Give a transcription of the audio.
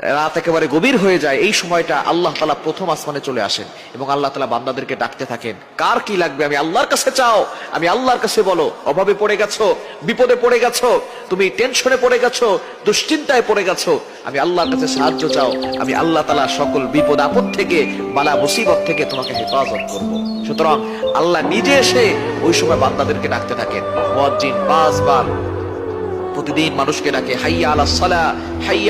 রাত একেবারে গভীর হয়ে যায়, এই সময়টা আল্লাহ তালা প্রথম আসমানে চলে আসেন এবং আল্লাহ তালা বান্দাদেরকে ডাকতে থাকেন। কার কি লাগবে? আমি আল্লাহর কাছে চাও, আমি আল্লাহর কাছে বলো, অভাবে পড়ে গেছো, বিপদে পড়ে গেছো, তুমি টেনশনে পড়ে গেছো, দুশ্চিন্তায় পড়ে গেছো, আমি আল্লাহর কাছে সাহায্য চাও, আমি আল্লাহ তালা সকল বিপদ আপদ থেকে, বালা মুসিবত থেকে তোমাকে হেফাজত করব। সুতরাং আল্লাহ নিজে এসে ওই সময় বান্দাদেরকে ডাকতে থাকেন। পাঁচবার প্রতিদিন মানুষকে ডাকে, হাইয়া আলা সালা হাইয়া